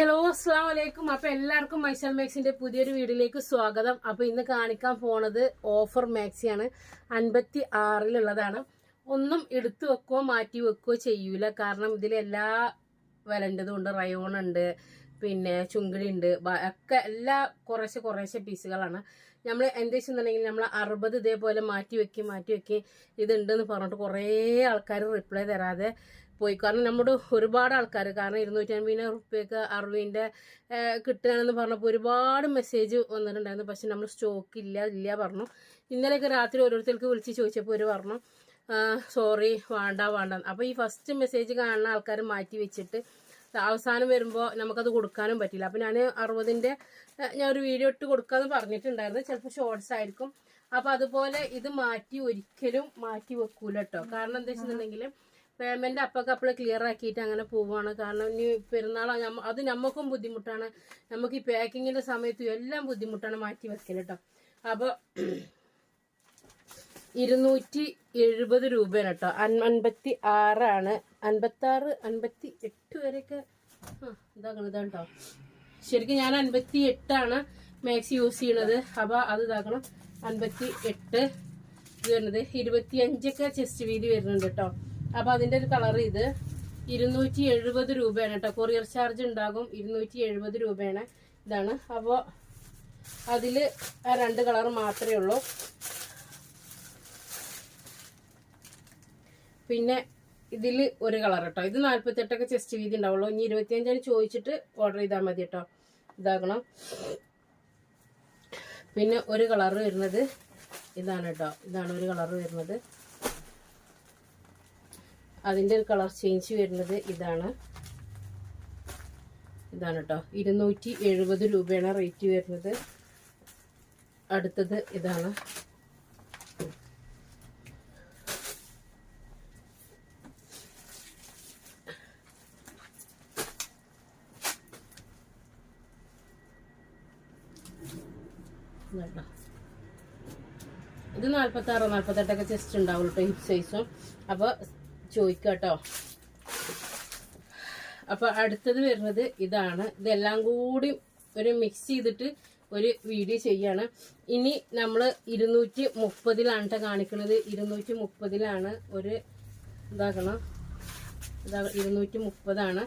Hello അസ്സാം വലൈക്കും അപ്പൊ എല്ലാവർക്കും മൈസൽ മാക്സിന്റെ പുതിയൊരു വീഡിയോയിലേക്ക് സ്വാഗതം. അപ്പൊ ഇന്ന് കാണിക്കാൻ പോണത് ഓഫർ മാക്സിയാണ്. അൻപത്തി ആറിലുള്ളതാണ് ഒന്നും എടുത്തു വെക്കുകയോ മാറ്റി വെക്കുകയോ ചെയ്യൂല. കാരണം ഇതിൽ എല്ലാ വിലന്റെതും ഉണ്ട്. റയോൺ ഉണ്ട് പിന്നെ ചുങ്കിടി ഉണ്ട്. ഒക്കെ എല്ലാ കുറേശ്ശെ കുറേശ്ശെ പീസുകളാണ്. നമ്മൾ എന്താ വെച്ചിട്ടുണ്ടെങ്കിൽ നമ്മൾ അറുപത് ഇതേപോലെ മാറ്റി വെക്കി മാറ്റി വെക്കി ഇതുണ്ടെന്ന് പറഞ്ഞിട്ട് കുറേ ആൾക്കാർ റിപ്ലൈ തരാതെ പോയി. കാരണം നമ്മുടെ ഒരുപാട് ആൾക്കാർ കാരണം ഇരുന്നൂറ്റി അൻപതിനായിരം റുപ്യക്ക് അറുപതിന്റെ കിട്ടുകയാണെന്ന് പറഞ്ഞപ്പോൾ ഒരുപാട് മെസ്സേജ് വന്നിട്ടുണ്ടായിരുന്നു. പക്ഷെ നമ്മൾ സ്റ്റോക്ക് ഇല്ല ഇല്ല പറഞ്ഞു. ഇന്നലെയൊക്കെ രാത്രി ഓരോരുത്തർക്ക് വിളിച്ച് ചോദിച്ചപ്പോൾ ഒരു പറഞ്ഞു സോറി വേണ്ട വേണ്ട. അപ്പോൾ ഈ ഫസ്റ്റ് മെസ്സേജ് കാണുന്ന ആൾക്കാർ മാറ്റി വെച്ചിട്ട് അവസാനം വരുമ്പോൾ നമുക്കത് കൊടുക്കാനും പറ്റില്ല. അപ്പോൾ ഞാൻ അറുപതിന്റെ ഞാൻ ഒരു വീഡിയോ ഇട്ട് കൊടുക്കാമെന്ന് പറഞ്ഞിട്ടുണ്ടായിരുന്നു. ചിലപ്പോൾ ഷോർട്സ് ആയിരിക്കും. അപ്പോൾ അതുപോലെ ഇത് മാറ്റി ഒരിക്കലും മാറ്റി വെക്കൂല കേട്ടോ കാരണം എന്താ വെച്ചിട്ടുണ്ടെങ്കിൽ പേയ്മെന്റ് അപ്പൊക്കപ്പോൾ ക്ലിയർ ആക്കിയിട്ട് അങ്ങനെ പോവുകയാണ് കാരണം ഇനി പെരുന്നാൾ അത് നമുക്കും ബുദ്ധിമുട്ടാണ്. നമുക്ക് ഈ പാക്കിങ്ങിന്റെ സമയത്തും എല്ലാം ബുദ്ധിമുട്ടാണ് മാറ്റി വെക്കൽ കേട്ടോ അപ്പോൾ ഇരുന്നൂറ്റി എഴുപത് രൂപയാണ് കേട്ടോ അൻ- അൻപത്തി ആറാണ് അൻപത്തി ആറ് അൻപത്തി എട്ട് വരെയൊക്കെ ആ ഇതാക്കണം ഇതാണ് കേട്ടോ ശരിക്കും ഞാൻ അൻപത്തി എട്ടാണ് മാക്സി യൂസ് ചെയ്യണത്. അപ്പോൾ അത് ഇതാക്കണം. അൻപത്തി എട്ട് ഇത് വരുന്നത്. ഇരുപത്തി അഞ്ചൊക്കെ ചെസ്റ്റ് വീതി വരുന്നുണ്ട് കേട്ടോ അപ്പൊ അതിന്റെ ഒരു കളർ ഇത് ഇരുന്നൂറ്റി എഴുപത് രൂപയാണ് കേട്ടോ. കൊറിയർ ചാർജ് ഉണ്ടാകും ഇരുന്നൂറ്റി എഴുപത് രൂപയാണ് ഇതാണ്. അപ്പോൾ അതിൽ ആ രണ്ട് കളർ മാത്രമേ ഉള്ളൂ. പിന്നെ ഇതിൽ ഒരു കളർ കേട്ടോ. ഇത് നാല്പത്തെട്ടൊക്കെ ചെസ്റ്റ് വീതി ഉണ്ടാവുള്ളൂ. ഇനി ഇരുപത്തിയഞ്ചാണ് ചോദിച്ചിട്ട് ഓർഡർ ചെയ്താൽ മതി കേട്ടോ. ഇതാക്കണം പിന്നെ ഒരു കളർ വരുന്നത് ഇതാണ് കേട്ടോ. ഇതാണ് ഒരു കളർ വരുന്നത്. അതിന്റെ ഒരു കളർ ചേഞ്ച് വരുന്നത് ഇതാണ്. ഇതാണ് കേട്ടോ. ഇരുന്നൂറ്റി എഴുപത് രൂപയാണ് റേറ്റ് വരുന്നത്. അടുത്തത് ഇതാണ്. ഇത് നാൽപ്പത്തി ആറ് നാൽപ്പത്തെട്ടൊക്കെ ചെസ്റ്റ് ഉണ്ടാവുള്ളൂ കേട്ടോ ഹിപ്പ് സൈസും അപ്പൊ ചോദിക്കാം കേട്ടോ അപ്പൊ അടുത്തത് വരുന്നത് ഇതാണ്. ഇതെല്ലാം കൂടി ഒരു മിക്സ് ചെയ്തിട്ട് ഒരു വീഡിയോ ചെയ്യാണ്. ഇനി നമ്മൾ ഇരുന്നൂറ്റി മുപ്പതിലാണ് കേട്ടോ കാണിക്കുന്നത് ഇരുന്നൂറ്റി മുപ്പതിലാണ് ഒരു ഇതാക്കണം. ഇതാ ഇരുന്നൂറ്റി മുപ്പതാണ്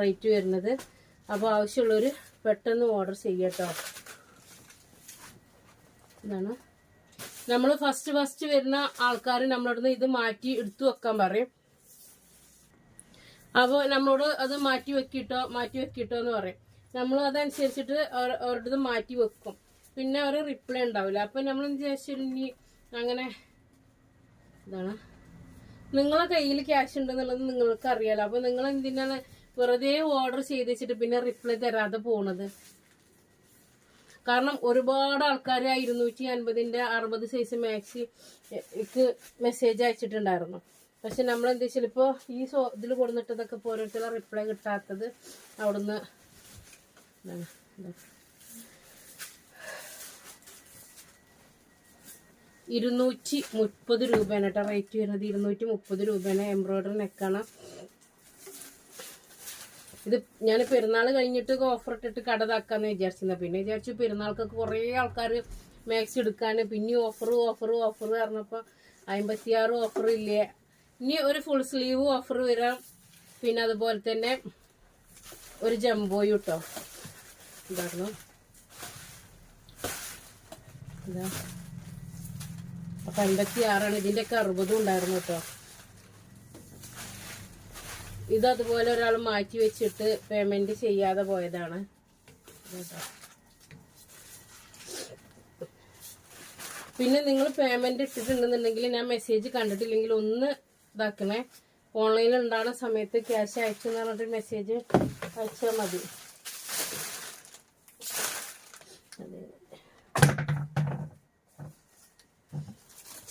റേറ്റ് വരുന്നത്. അപ്പോൾ ആവശ്യമുള്ളവർ പെട്ടെന്ന് ഓർഡർ ചെയ്യട്ടോ. ഇതാണ്. നമ്മൾ ഫസ്റ്റ് ഫസ്റ്റ് വരുന്ന ആൾക്കാർ നമ്മളോട് ഇത് മാറ്റി എടുത്തു വെക്കാൻ പറയും. അപ്പോൾ നമ്മളോട് അത് മാറ്റി വെക്കിട്ടോ മാറ്റി വെക്കിട്ടോ എന്ന് പറയും. നമ്മൾ അതനുസരിച്ചിട്ട് അവരുടെ മാറ്റി വെക്കും. പിന്നെ അവർ റിപ്ലൈ ഉണ്ടാവില്ല. അപ്പം നമ്മൾ എന്ത് ചോദിച്ചിട്ടുണ്ടെങ്കിൽ അങ്ങനെ ഇതാണ്. നിങ്ങളെ കയ്യിൽ ക്യാഷ് ഉണ്ടെന്നുള്ളത് നിങ്ങൾക്ക് അറിയാലോ അപ്പൊ നിങ്ങൾ എന്തിനാണ് വെറുതെ ഓർഡർ ചെയ്ത് വെച്ചിട്ട് പിന്നെ റിപ്ലൈ തരാതെ പോണത്? കാരണം ഒരുപാട് ആൾക്കാർ ഇരുന്നൂറ്റി അൻപതിന്റെ അറുപത് സൈസ് മാക്സിക്ക് മെസ്സേജ് അയച്ചിട്ടുണ്ടായിരുന്നു. പക്ഷെ നമ്മൾ എന്താ വെച്ചാൽ ഇപ്പോൾ ഈ സോ ഇതിൽ കൊടുത്തിട്ടതൊക്കെ ഇപ്പോൾ ഓരോരുത്തരുടെ റിപ്ലൈ കിട്ടാത്തത് അവിടുന്ന്. ഇരുന്നൂറ്റി മുപ്പത് രൂപയാണ് കേട്ടോ റേറ്റ് വരുന്നത്. ഇരുന്നൂറ്റി മുപ്പത് രൂപയാണ് എംബ്രോയിഡറി നെക്കാണ് ഇത് ഞാൻ പെരുന്നാൾ കഴിഞ്ഞിട്ട് ഓഫർ ഇട്ടിട്ട് കട ഇതാക്കാന്ന് വിചാരിച്ചിരുന്നത് പിന്നെ വിചാരിച്ചു പെരുന്നാൾക്കൊക്കെ കുറേ ആൾക്കാർ മാക്സ് എടുക്കാൻ പിന്നെ ഓഫർ ഓഫർ ഓഫർ പറഞ്ഞപ്പോൾ അമ്പത്തിയാറ് ഓഫർ ഇല്ലേ? ഇനി ഒരു ഫുൾ സ്ലീവ് ഓഫർ വരാം. പിന്നെ അതുപോലെ തന്നെ ഒരു ജംബോയും കേട്ടോ ഇതായിരുന്നു ഇതാ. അപ്പൊ അമ്പത്തി ആറാണ് ഇതിന്റെയൊക്കെ അറുപതും ഉണ്ടായിരുന്നു കേട്ടോ ഇത് അതുപോലെ ഒരാൾ മാറ്റി വെച്ചിട്ട് പേയ്മെന്റ് ചെയ്യാതെ പോയതാണ്. പിന്നെ നിങ്ങൾ പേയ്മെന്റ് ഇട്ടിട്ടുണ്ടെന്നുണ്ടെങ്കിൽ ഞാൻ മെസ്സേജ് കണ്ടിട്ടില്ലെങ്കിൽ ഒന്ന് ഇതാക്കണേ. ഓൺലൈനിൽ ഉണ്ടാകുന്ന സമയത്ത് ക്യാഷ് അയച്ചു എന്ന് പറഞ്ഞിട്ട് മെസ്സേജ് അയച്ചാൽ മതി.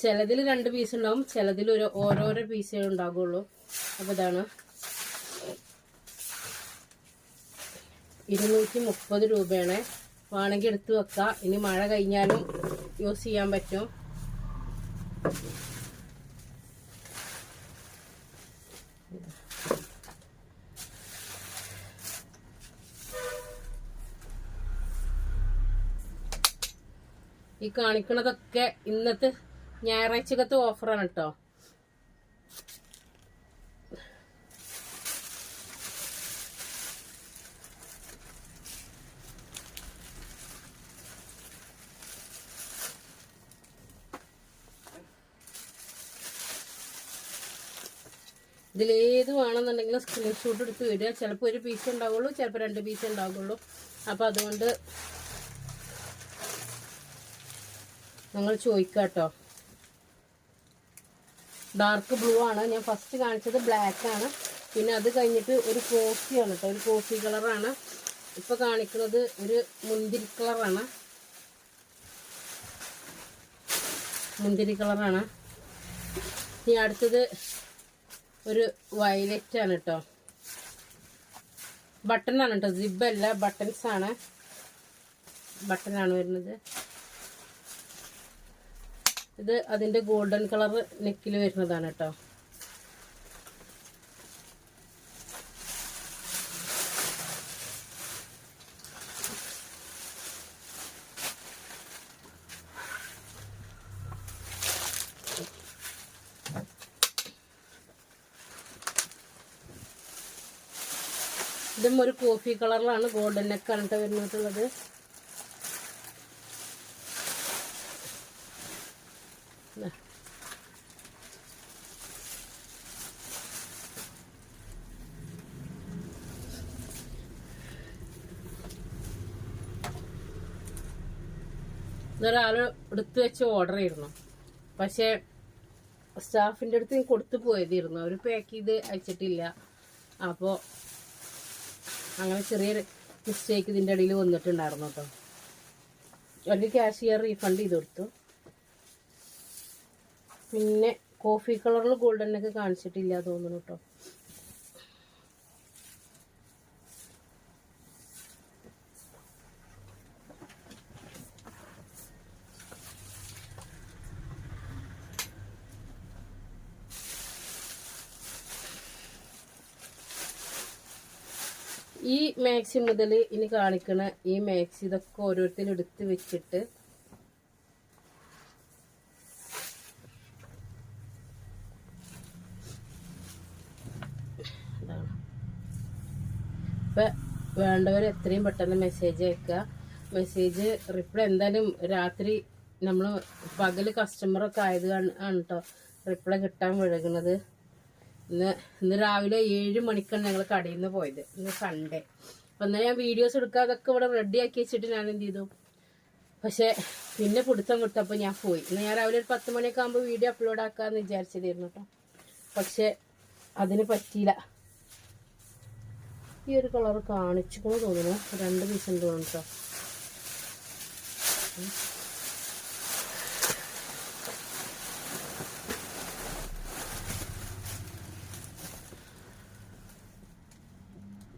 ചിലതിൽ രണ്ട് പീസ് ഉണ്ടാവും. ചിലതിൽ ഒരു ഓരോരോ പീസേ ഉണ്ടാകുള്ളൂ അപ്പോൾ ഇതാണ്. ഇരുന്നൂറ്റി മുപ്പത് രൂപയാണ്. വേണമെങ്കിൽ എടുത്ത് വെക്കാം. ഇനി മഴ കഴിഞ്ഞാലും യൂസ് ചെയ്യാൻ പറ്റും. ഈ കാണിക്കണതൊക്കെ ഇന്നത്തെ ഞായറാഴ്ചക്കത്തെ ഓഫറാണ് കേട്ടോ ഇതിലേത് വേണമെന്നുണ്ടെങ്കിൽ സ്ക്രീൻഷോട്ട് എടുത്ത് വിടുക ചിലപ്പോൾ ഒരു പീസ് ഉണ്ടാവുള്ളൂ ചിലപ്പോൾ രണ്ട് പീസ് ഉണ്ടാവുള്ളൂ. അപ്പോൾ അതുകൊണ്ട് നിങ്ങൾ ചോദിക്കുക കേട്ടോ ഡാർക്ക് ബ്ലൂ ആണ്. ഞാൻ ഫസ്റ്റ് കാണിച്ചത് ബ്ലാക്ക് ആണ്. പിന്നെ അത് കഴിഞ്ഞിട്ട് ഒരു കോഫിയാണ് കേട്ടോ ഒരു കോഫി കളറാണ് ഇപ്പോൾ കാണിക്കുന്നത് ഒരു മുന്തിരി കളറാണ് മുന്തിരി കളറാണ് ഇനി അടുത്തത് ഒരു വയലറ്റ് ആണ് കേട്ടോ ബട്ടൺ ആണ് കേട്ടോ സിബ് അല്ല ബട്ടൺസ് ആണ്. ബട്ടൺ ആണ് വരുന്നത്. ഇത് അതിന്റെ ഗോൾഡൻ കളർ നെക്കിൽ വരുന്നതാണ് കേട്ടോ. ഇതും ഒരു കോഫി കളറിലാണ് ഗോൾഡൻ നെക്കാണ് കേട്ടോ വരുന്നിട്ടുള്ളത് ഇതൊരാൾ എടുത്തു വെച്ച് ഓർഡർ ചെയ്തിരുന്നു. പക്ഷേ സ്റ്റാഫിന്റെ അടുത്ത് ഞാൻ കൊടുത്തു പോയതായിരുന്നു. അവർ പാക്ക് ചെയ്ത് അയച്ചിട്ടില്ല. അപ്പോൾ അങ്ങനെ ചെറിയൊരു മിസ്റ്റേക്ക് ഇതിന്റെ ഇടയിൽ വന്നിട്ടുണ്ടായിരുന്നു കേട്ടോ ഒരു ക്യാഷിയർ റീഫണ്ട് ചെയ്ത് കൊടുത്തു. പിന്നെ കോഫി കളറിൽ ഗോൾഡൻ ഒക്കെ കാണിച്ചിട്ടില്ല തോന്നുന്നു കേട്ടോ ഈ മാക്സി മുതൽ ഇനി കാണിക്കണ ഈ മാക്സി ഇതൊക്കെ ഓരോരുത്തരും എടുത്ത് വെച്ചിട്ട്. ഇപ്പൊ വേണ്ടവർ എത്രയും പെട്ടെന്ന് മെസ്സേജ് അയക്കുക മെസ്സേജ് റിപ്ലൈ എന്തായാലും രാത്രി നമ്മൾ പകൽ കസ്റ്റമറൊക്കെ ആയത് ആണ് കേട്ടോ റിപ്ലൈ കിട്ടാൻ വഴുകുന്നത് ഇന്ന് ഇന്ന് രാവിലെ ഏഴ് മണിക്കാണ് ഞങ്ങൾ കടയിൽ നിന്ന് പോയത്. ഇന്ന് സൺഡേ അപ്പം എന്നാൽ ഞാൻ വീഡിയോസ് എടുക്കുക അതൊക്കെ ഇവിടെ റെഡി ആക്കി വെച്ചിട്ട് ഞാൻ എന്ത് ചെയ്തു? പക്ഷേ പിന്നെ പിടുത്തം വിട്ടപ്പോൾ ഞാൻ പോയി. ഇന്ന് ഞാൻ രാവിലെ ഒരു പത്ത് മണിയൊക്കെ ആകുമ്പോൾ വീഡിയോ അപ്ലോഡ് ആക്കാമെന്ന് വിചാരിച്ചതായിരുന്നു കേട്ടോ പക്ഷേ അതിന് പറ്റിയില്ല. ഈ ഒരു കളർ കാണിച്ചു തോന്നുന്നു. രണ്ട് പീസ് ഉണ്ട് തോന്നുന്നു കേട്ടോ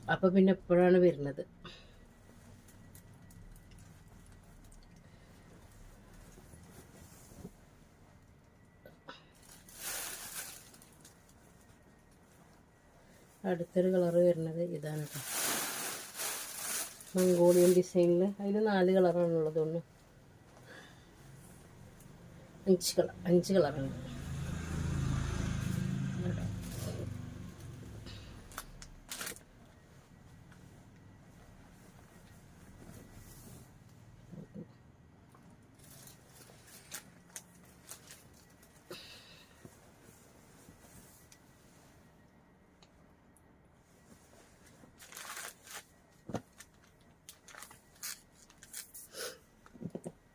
അപ്പൊ പിന്നെ എപ്പോഴാണ് വരുന്നത്. അടുത്തൊരു കളറ് വരുന്നത് ഇതാണ് മംഗോളിയൻ ഡിസൈനിൽ അതിൽ നാല് കളറാണ് ഉള്ളത് ഒന്ന്. അഞ്ച് കളർ അഞ്ച് കളറാണ്.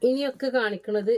ഇനിയൊക്കെ കാണിക്കുന്നത്